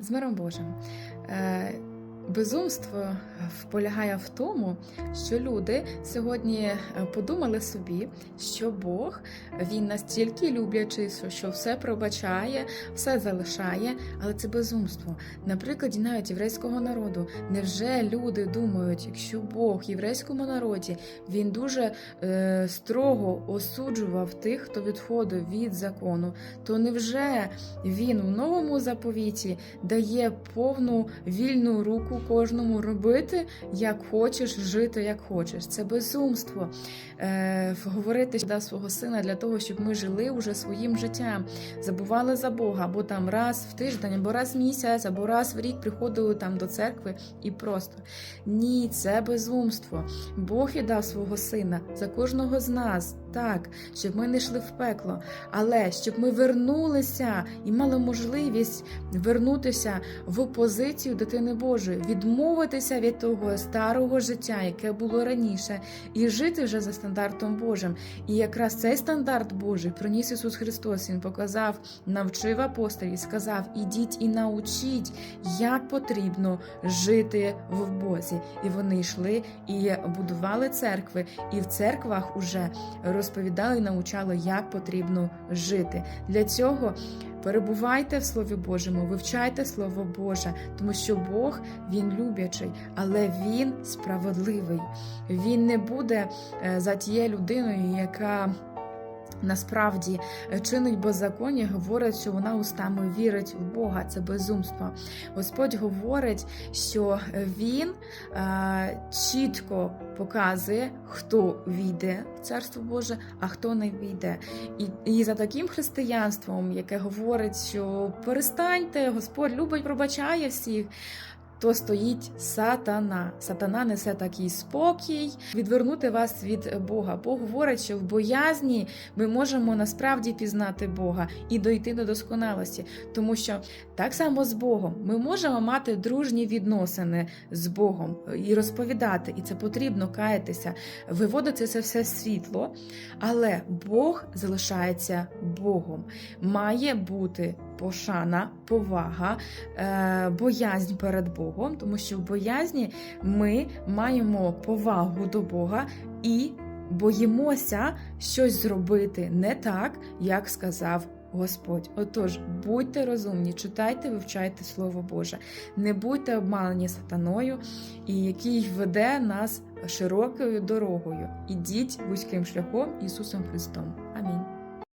з миром Божим. Е, Безумство полягає в тому, що люди сьогодні е, подумали собі, що Бог він настільки люблячий, що- все пробачає, все залишає, але це безумство. На прикладі навіть єврейського народу, невже люди думають, якщо Бог єврейському народі він дуже е, строго осуджував тих, хто відходив від закону, то невже він у новому заповіті дає повну вільну руку кожному робити, як хочеш, жити як хочеш. Це безумство. Е, говорити дав свого сина для того, щоб ми жили уже своїм життям, забували за Бога, або там раз в тиждень, або раз в місяць, або раз в рік приходили там до церкви і просто ні, це безумство. Бог віддав свого сина за кожного з нас, так, щоб ми не йшли в пекло, але щоб ми вернулися і мали можливість вернутися в позицію дитини Божої, відмовитися від того старого життя, яке було раніше, і жити вже за стандартом Божим. І якраз цей стандарт Божий приніс Ісус Христос. Він показав, навчив апостолів, сказав: ідіть і научіть, як потрібно жити в Бозі. І вони йшли і будували церкви, і в церквах уже розповідали і навчали, як потрібно жити. Для цього перебувайте в Слові Божому, вивчайте Слово Боже, тому що Бог він люблячий, але він справедливий. Він не буде е, за тією людиною, яка. Насправді е, чинить беззаконня, говорить, що вона устами вірить в Бога. Це безумство. Господь говорить, що Він е, чітко показує, хто війде в Царство Боже, а хто не війде. І, і за таким християнством, яке говорить, що перестаньте, Господь любить, пробачає всіх. То стоїть сатана. Сатана несе такий спокій, відвернути вас від Бога. Бог говорить, що в боязні ми можемо насправді пізнати Бога і дойти до досконалості, тому що так само з Богом ми можемо мати дружні відносини з Богом і розповідати, і це потрібно каятися, виводити це все світло, але Бог залишається Богом. Має бути пошана, повага, е, боязнь перед Богом, тому що в боязні ми маємо повагу до Бога і боїмося щось зробити не так, як сказав. Господь, отож, будьте розумні, читайте, вивчайте Слово Боже, не будьте обманені сатаною, і який веде нас широкою дорогою. Ідіть вузьким шляхом Ісусом Христом.